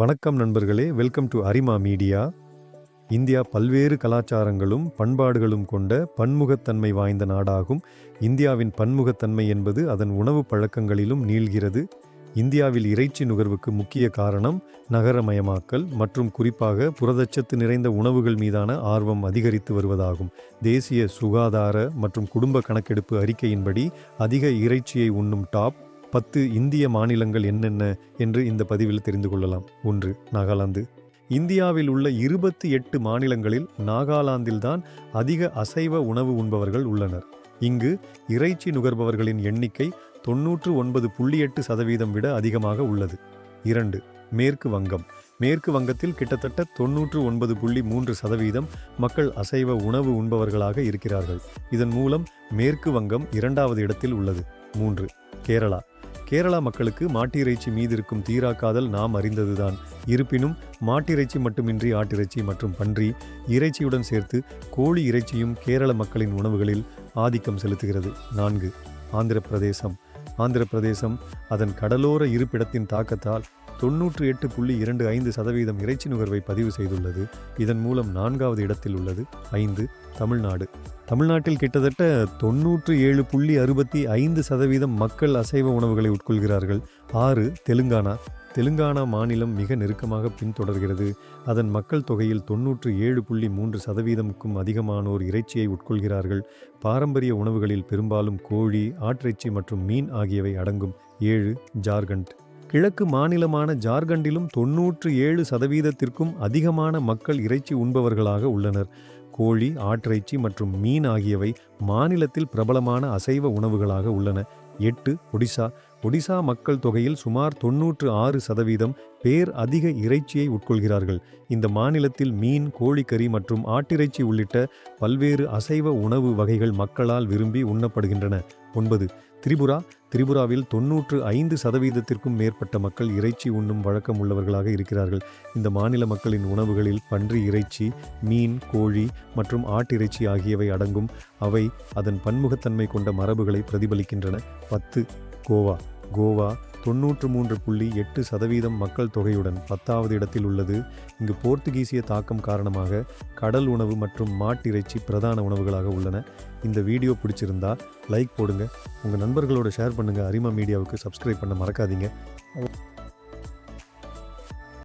வணக்கம் நண்பர்களே welcome to Arima media. India பல்வேறு கலாச்சாரங்களும் பண்பாடுகளும் கொண்ட பன்முகத்தன்மை வாய்ந்த நாடாகும். இந்தியாவின் பன்முகத்தன்மை என்பது அதன் உணவு பழக்கங்களிலும் நீள்கிறது. இந்தியாவில் இறைச்சி நுகர்வுக்கு முக்கிய காரணம் நகரமயமாக்கல் மற்றும் குறிப்பாக புரதச்சத்து நிறைந்த உணவுகள் மீதான ஆர்வம் அதிகரித்து வருவதாகும். தேசிய சுகாதார மற்றும் குடும்ப கணக்கெடுப்பு அறிக்கையின்படி அதிக இறைச்சியை உண்ணும் டாப் பத்து இந்திய மாநிலங்கள் என்னென்ன என்று இந்த பதிவில் தெரிந்து கொள்ளலாம். ஒன்று நாகாலாந்து. இந்தியாவில் உள்ள இருபத்தி எட்டு மாநிலங்களில் நாகாலாந்தில்தான் அதிக அசைவ உணவு உண்பவர்கள் உள்ளனர். இங்கு இறைச்சி நுகர்பவர்களின் எண்ணிக்கை தொன்னூற்று ஒன்பது புள்ளி எட்டு சதவீதம் விட அதிகமாக உள்ளது. இரண்டு மேற்கு வங்கம். மேற்கு வங்கத்தில் கிட்டத்தட்ட தொன்னூற்று ஒன்பது புள்ளி மூன்று சதவீதம் மக்கள் அசைவ உணவு உண்பவர்களாக இருக்கிறார்கள். இதன் மூலம் மேற்கு வங்கம் இரண்டாவது இடத்தில் உள்ளது. மூன்று கேரளா. கேரளா மக்களுக்கு மாட்டிறைச்சி மீது இருக்கும் தீராக்காதல் நாம் அறிந்ததுதான். இருப்பினும் மாட்டிறைச்சி மட்டுமின்றி ஆட்டிறைச்சி மற்றும் பன்றி இறைச்சியுடன் சேர்த்து கோழி இறைச்சியும் கேரள மக்களின் உணவுகளில் ஆதிக்கம் செலுத்துகிறது. நான்கு ஆந்திர பிரதேசம். ஆந்திர பிரதேசம் அதன் கடலோர இருப்பிடத்தின் தாக்கத்தால் தொன்னூற்றி எட்டு புள்ளி இரண்டு ஐந்து சதவீதம் இறைச்சி நுகர்வை பதிவு செய்துள்ளது. இதன் மூலம் நான்காவது இடத்தில் உள்ளது. ஐந்து தமிழ்நாடு. தமிழ்நாட்டில் கிட்டத்தட்ட தொன்னூற்று ஏழு புள்ளி அறுபத்தி ஐந்து சதவீதம் மக்கள் அசைவ உணவுகளை உட்கொள்கிறார்கள். ஆறு தெலுங்கானா. தெலுங்கானா மாநிலம் மிக நெருக்கமாக பின்தொடர்கிறது. அதன் மக்கள் தொகையில் தொன்னூற்று ஏழு புள்ளி மூன்று சதவீதமுக்கும் அதிகமானோர் இறைச்சியை உட்கொள்கிறார்கள். பாரம்பரிய உணவுகளில் பெரும்பாலும் கோழி ஆட்டிறைச்சி மற்றும் மீன் ஆகியவை அடங்கும். ஏழு ஜார்க்கண்ட். கிழக்கு மாநிலமான ஜார்க்கண்டிலும் தொன்னூற்று ஏழு சதவீதத்திற்கும் அதிகமான மக்கள் இறைச்சி உண்பவர்களாக உள்ளனர். கோழி ஆட்டிறைச்சி மற்றும் மீன் ஆகியவை மாநிலத்தில் பிரபலமான அசைவ உணவுகளாக உள்ளன. எட்டு ஒடிசா. ஒடிசா மக்கள் தொகையில் சுமார் தொன்னூற்று ஆறு சதவீதம் பேர் அதிக இறைச்சியை உட்கொள்கிறார்கள். இந்த மாநிலத்தில் மீன் கோழிக்கறி மற்றும் ஆட்டிறைச்சி உள்ளிட்ட பல்வேறு அசைவ உணவு வகைகள் மக்களால் விரும்பி உண்ணப்படுகின்றன. ஒன்பது திரிபுரா திரிபுராவில் தொன்னூற்று ஐந்து சதவீதத்திற்கும் மேற்பட்ட மக்கள் இறைச்சி உண்ணும் வழக்கம் உள்ளவர்களாக இருக்கிறார்கள். இந்த மாநில மக்களின் உணவுகளில் பன்றி இறைச்சி மீன் கோழி மற்றும் ஆட்டிறைச்சி ஆகியவை அடங்கும். அவை அதன் பன்முகத்தன்மை கொண்ட மரபுகளை பிரதிபலிக்கின்றன. பத்து கோவா. கோவா தொன்னூற்று மூன்று புள்ளி எட்டு சதவீதம் மக்கள் தொகையுடன் பத்தாவது இடத்தில் உள்ளது. இங்கு போர்த்துகீசிய தாக்கம் காரணமாக கடல் உணவு மற்றும் மாட்டிறைச்சி பிரதான உணவுகளாக உள்ளன. இந்த வீடியோ பிடிச்சிருந்தா லைக் போடுங்க. உங்கள் நண்பர்களோட ஷேர் பண்ணுங்கள் அரிமா மீடியாவுக்கு சப்ஸ்கிரைப் பண்ண மறக்காதீங்க.